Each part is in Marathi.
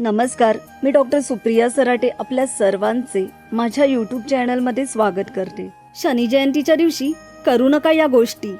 नमस्कार मी डॉक्टर सुप्रिया सराटे आपल्या सर्वांचे माझ्या युट्यूब चॅनलमध्ये स्वागत करते. शनी जयंतीच्या दिवशी करू नका या गोष्टी.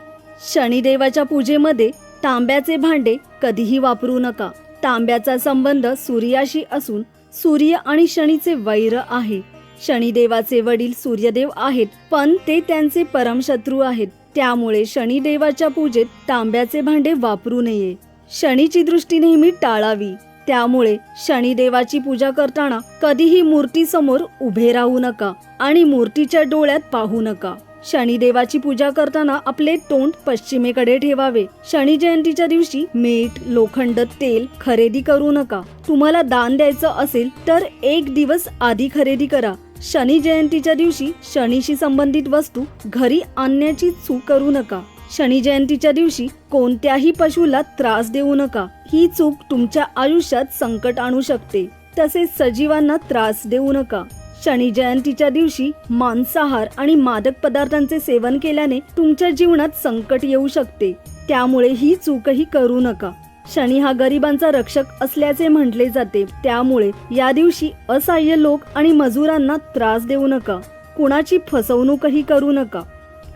शनिदेवाच्या पूजेमध्ये तांब्याचे भांडे कधीही वापरू नका. तांब्याचा संबंध सूर्याशी असून सूर्य आणि शनीचे वैर आहे. शनिदेवाचे वडील सूर्यदेव आहेत पण ते त्यांचे परमशत्रू आहेत. त्यामुळे शनिदेवाच्या पूजेत तांब्याचे भांडे वापरू नये. शनीची दृष्टी नेहमी टाळावी. त्यामुळे शनिदेवाची पूजा करताना कधीही मूर्तीसमोर उभे राहू नका आणि मूर्तीच्या डोळ्यात पाहू नका. शनिदेवाची पूजा करताना आपले तोंड पश्चिमेकडे ठेवावे. शनी जयंतीच्या दिवशी मीठ लोखंड तेल खरेदी करू नका. तुम्हाला दान द्यायचं असेल तर एक दिवस आधी खरेदी करा. शनी जयंतीच्या दिवशी शनीशी संबंधित वस्तू घरी आणण्याची चूक करू नका. शनी जयंतीच्या दिवशी कोणत्याही पशुला त्रास देऊ नका. ही चूक तुमच्या आयुष्यात संकट आणू शकते. तसेच सजीवांना त्रास देऊ नका. शनी जयंतीच्या दिवशी मांसाहार आणि मादक पदार्थांचे सेवन केल्याने तुमच्या जीवनात संकट येऊ शकते. त्यामुळे ही चूकही करू नका. शनी हा गरिबांचा रक्षक असल्याचे म्हटले जाते. त्यामुळे या दिवशी असहाय्य लोक आणि मजुरांना त्रास देऊ नका. कुणाची फसवणूकही करू नका.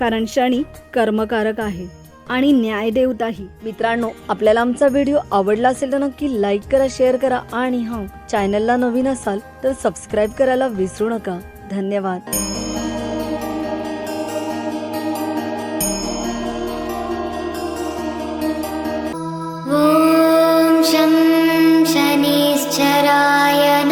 कारण शनी कर्मकारक आहे. आणि न्यायदेवताही मित्रांनो आपल्याला आमचा व्हिडिओ आवडला असेल तर नक्की लाईक करा शेअर करा आणि हा चॅनलला नवीन असाल तर सबस्क्राईब करायला विसरू नका. धन्यवाद. शं शनिश्चराय